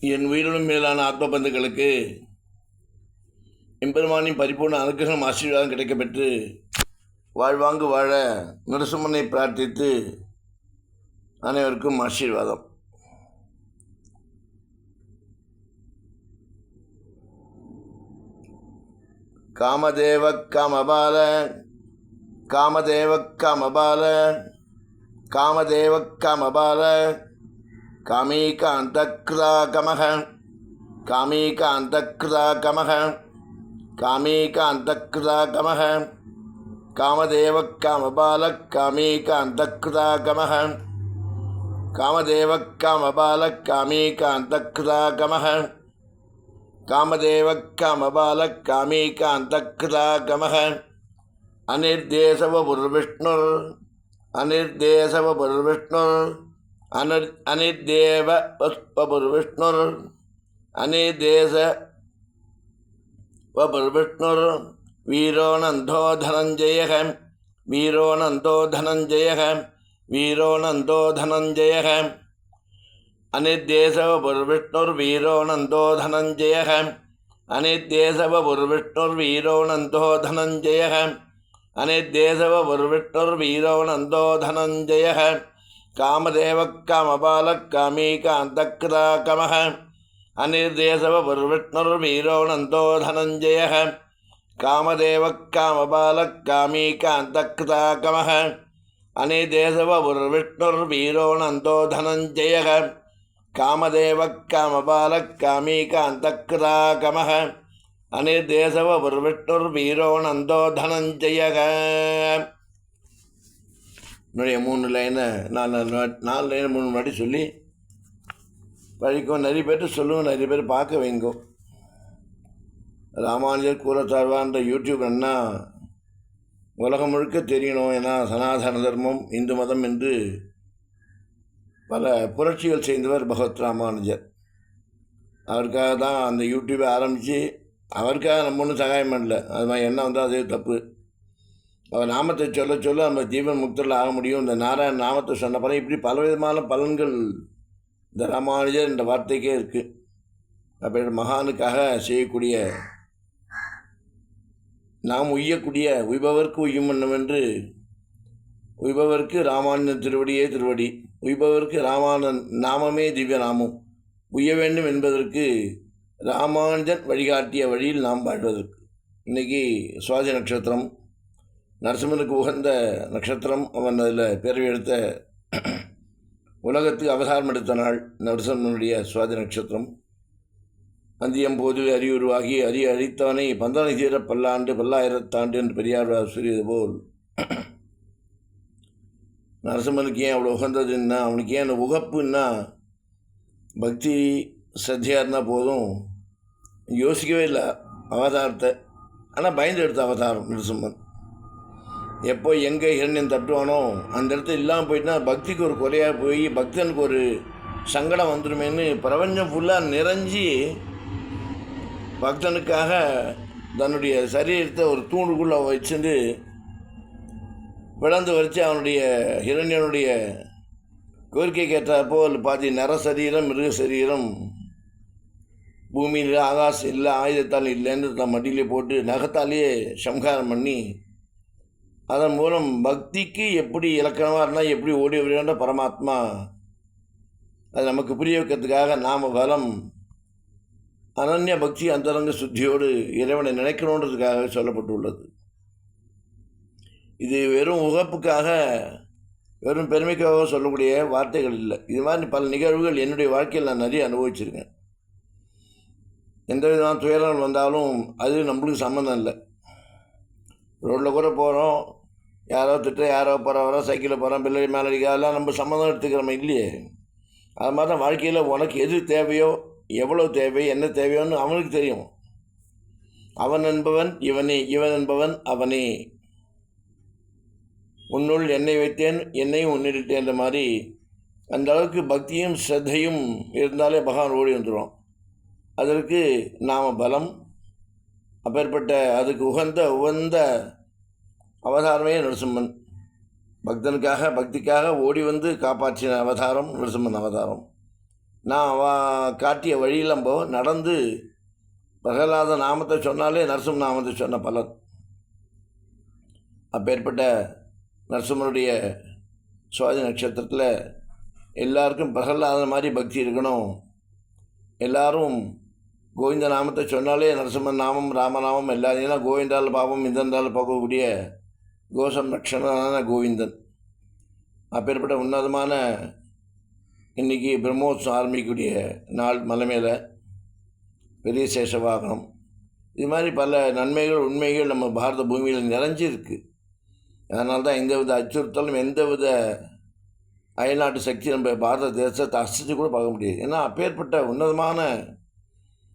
என் உயிரினும் மேலான ஆத்ம பந்துக்களுக்கு எம்பெருமானின் பரிபூர்ண அனுகிரகம் ஆசீர்வாதம் கிடைக்கப்பெற்று வாழ்வாங்கு வாழ நரசிம்மனை பிரார்த்தித்து அனைவருக்கும் ஆசீர்வாதம். காமதேவ காமபால காமதேவ காமபால காமதேவ காமபால காமேகாந்தக்ராகமக. காமேகாந்தக்ராகமக. காமேகாந்தக்ராகமக. காமதேவ காமபால காமேகாந்தக்ராகமக. காமதேவ காமபால காமேகாந்தக்ராகமக. காமதேவ காமபால காமீகாந்தக்ராகமக. அனிர்தேசவபுர்விஷ்ணுர் அனிர்தேசவபுர்விஷ்ணுர் அனிர் அனிர்தேவ வபுர் விஷ்ணுர் அனிர்தேச வபுர் விஷ்ணுர் வீரோனந்தோ தனஞ்சய வீரோனந்தோ தனஞ்சய வீரோனந்தோ தனஞ்சய அனிர்தேசவபுர்விஷ்ணுர் வீரோனந்தோ தனஞ்சய அனிர்தேசவபுர்விஷ்ணுர் வீரோனந்தோ தனஞ்சய அனிர்தேசவபுர்விஷ்ணுர் வீரோனந்தோ தனஞ்சய காமதேவ காமபால காமீ காந்தக்ரா கமக அனிர்தேசவபுர்விஷ்ணுர்வீரோ நந்தோ தனஞ்சய காமதேவ காமபால காமீ காந்தக்ரா கமக அனிதேசவபுர்விஷ்ணுர்வீரோ நந்தோ தனஞ்சய காமதேவ காமபால காமீ காந்தக்ரா கமக அனிர்தேசவபுர்விஷ்ணுர்வீரோ நந்தோ தனஞ்சய என்னுடைய மூணு லைனை நான் நாலு லைனை மூணு வாட்டி சொல்லி படிக்கும் நிறைய பேர் சொல்லுவோம் நிறைய பேர் பார்க்க வைங்கோ. ராமானுஜர் கூறத்தாழ்வான்ற யூடியூப் என்ன உலகம் முழுக்க தெரியணும் ஏன்னா சனாதன தர்மம் இந்து மதம் என்று பல புரட்சிகள் செய்தவர் பகவத் ராமானுஜர். அவருக்காக தான் அந்த யூடியூப்பை ஆரம்பித்து அவருக்காக நம்ம ஒன்றும் சகாயம் பண்ணல. அது மாதிரி என்ன வந்தால் அதே தப்பு. அவர் நாமத்தை சொல்ல சொல்ல நம்ம ஜீவன் முக்தர்கள் ஆக முடியும். இந்த நாராயண நாமத்தை சொன்ன பலன் இப்படி பலவிதமான பலன்கள் இந்த ராமானுஜர் என்ற வார்த்தைக்கே இருக்குது அப்படி மகானுக்காக செய்யக்கூடிய நாம் உய்யக்கூடிய உய்பவர்க்கு உய்யும் என்று உய்பவர்க்கு ராமானுஜன் திருவடியே திருவடி உய்பவர்க்கு ராமானன் நாமமே திவ்ய நாமம். உய்ய வேண்டும் என்பதற்கு ராமானுஜன் வழிகாட்டிய வழியில் நாம் வாழ்வதற்கு. இன்றைக்கி சுவாதி நட்சத்திரம் நரசிம்மனுக்கு உகந்த நட்சத்திரம் அவன் அதில் பிறவி எடுத்த உலகத்துக்கு அவதாரம் எடுத்த நாள் நரசிம்மனுடைய சுவாதி நட்சத்திரம். அந்தியம் போது அறிவுருவாகி அறி அழித்தவனை பந்தனை தீர பல்லாண்டு பல்லாயிரத்தாண்டு என்று பெரியார் சொல்லியது போல் நரசிம்மனுக்கு ஏன் அவ்வளோ உகந்ததுன்னா அவனுக்கு ஏன் அந்த உகப்புன்னா பக்தி சத்தியாக இருந்தால் போதும். யோசிக்கவே இல்லை அவதாரத்தை. ஆனால் பயந்து எடுத்த அவதாரம் நரசிம்மன். எப்போ எங்கே இரண்யம் தட்டுவானோ அந்த இடத்துல இல்லாமல் போயிட்டுனா பக்திக்கு ஒரு குறையாக போய் பக்தனுக்கு ஒரு சங்கடம் வந்துடுமேன்னு பிரபஞ்சம் ஃபுல்லாக நிறைஞ்சி பக்தனுக்காக தன்னுடைய சரீரத்தை ஒரு தூண்டுக்குள்ளே வச்சுட்டு விளந்து வச்சு அவனுடைய இரண்யனுடைய கோரிக்கைக்கு ஏற்றாற்போல் பாதி நர சரீரம் மிருக சரீரம் பூமியில் ஆகாசம் இல்லை ஆயுதத்தால் இல்லைன்னு தன் மடியிலே போட்டு நகத்தாலேயே சம்ஹாரம் பண்ணி அதன் மூலம் பக்திக்கு எப்படி இலக்கணமாக இருந்தால் எப்படி ஓடி வருகின்ற பரமாத்மா அது நமக்கு புரிய வைக்கிறதுக்காக நாம் பலம் அனன்ய பக்தி அந்தரங்க சுத்தியோடு இறைவனை நினைக்கணுன்றதுக்காக சொல்லப்பட்டுள்ளது. இது வெறும் உகப்புக்காக வெறும் பெருமைக்காக சொல்லக்கூடிய வார்த்தைகள் இல்லை. இது மாதிரி பல நிகழ்வுகள் என்னுடைய வாழ்க்கையில் நான் நிறைய அனுபவிச்சிருக்கேன். எந்த விதமான துயரங்கள் வந்தாலும் அது நம்மளுக்கு சம்மந்தம் இல்லை. ரோட்டில் கூட போகிறோம் யாரோ திட்ட யாரோ போகிற வரோம் சைக்கிளில் போகிறோம் பிள்ளை மேலே அடிக்க அதெல்லாம் நம்ம சம்மந்தம் எடுத்துக்கிறோம் இல்லையே. அது மாதிரி தான் வாழ்க்கையில் உனக்கு எது தேவையோ எவ்வளோ தேவை என்ன தேவையோன்னு அவனுக்கு தெரியும். அவன் என்பவன் இவனே இவன் என்பவன் அவனே. உன்னுள் என்னை வைத்தேன் என்னையும் உன்னிட்டேன்ற மாதிரி அந்த அளவுக்கு பக்தியும் ஸ்ரத்தையும் இருந்தாலே பகவான் ஓடி வந்துடும் அதற்கு நாம் பலம் அப்பேற்பட்ட அதுக்கு உகந்த உகந்த அவதாரமே நரசிம்மன். பக்தனுக்காக பக்திக்காக ஓடி வந்து காப்பாற்றின அவதாரம் நரசிம்மன் அவதாரம். நான் அவ காட்டிய வழியிலம்போ நடந்து பிரகலாத நாமத்தை சொன்னாலே நரசிம்ம நாமத்தை சொன்ன பலன். அப்பேற்பட்ட நரசிம்மனுடைய சுவாதி நட்சத்திரத்தில் எல்லாருக்கும் பிரகலாத மாதிரி பக்தி இருக்கணும். எல்லாரும் கோவிந்த நாமத்தை சொன்னாலே நரசிம்மன் நாமம் ராமநாமம் எல்லாரும் ஏன்னா கோவிந்தால் பாவம் இந்தந்தால் போகக்கூடிய கோசம் கோவிந்தன். அப்பேற்பட்ட உன்னதமான இன்றைக்கி பிரம்மோத்சவம் ஆரம்பிக்கக்கூடிய நாள் மலை மேலே பெரிய சேஷ வாகனம். இது மாதிரி பல நன்மைகள் உண்மைகள் நம்ம பாரத பூமியில் நிறைஞ்சிருக்கு. அதனால தான் எந்த வித அச்சுறுத்தலும் எந்த வித அயல்நாட்டு சக்தி நம்ம பாரத தேசத்தை அசைச்சு கூட பார்க்க முடியாது. ஏன்னா அப்பேற்பட்ட உன்னதமான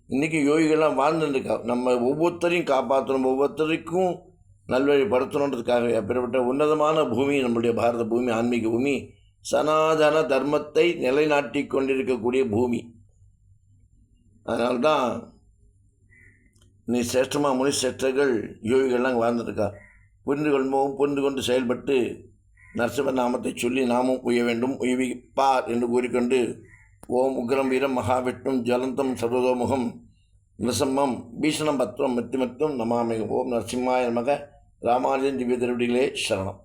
இன்றைக்கி யோகிகள்லாம் வாழ்ந்துருக்கா நம்ம ஒவ்வொருத்தரையும் காப்பாற்றணும் ஒவ்வொருத்தருக்கும் நல்வழிப்படுத்தணுன்றதுக்காக அப்படிப்பட்ட உன்னதமான பூமி நம்முடைய பாரத பூமி ஆன்மீக பூமி சனாதன தர்மத்தை நிலைநாட்டி கொண்டிருக்கக்கூடிய பூமி. அதனால்தான் நீ சிரேஷ்டமாக முனி சிரேஷ்டர்கள் யோகிகள்லாம் வாழ்ந்துருக்கா புரிந்து கொள்வோம் புரிந்து கொண்டு செயல்பட்டு நரசிம்ம நாமத்தை சொல்லி நாமும் உய வேண்டும் உய்விப்பார் என்று கூறிக்கொண்டு ஓம் உக்ரம் வீரம் மகாவிஷ்ணும் ஜலந்தம் சர்வதோமுகம் நிசம்மம் பீஷணம் பத்ரம் மித்திமத்தும் நமாமிக ஓம் நரசிம்மாய நமக. ராமானுஜன் திவ்ய திருவடிகளே சரணம்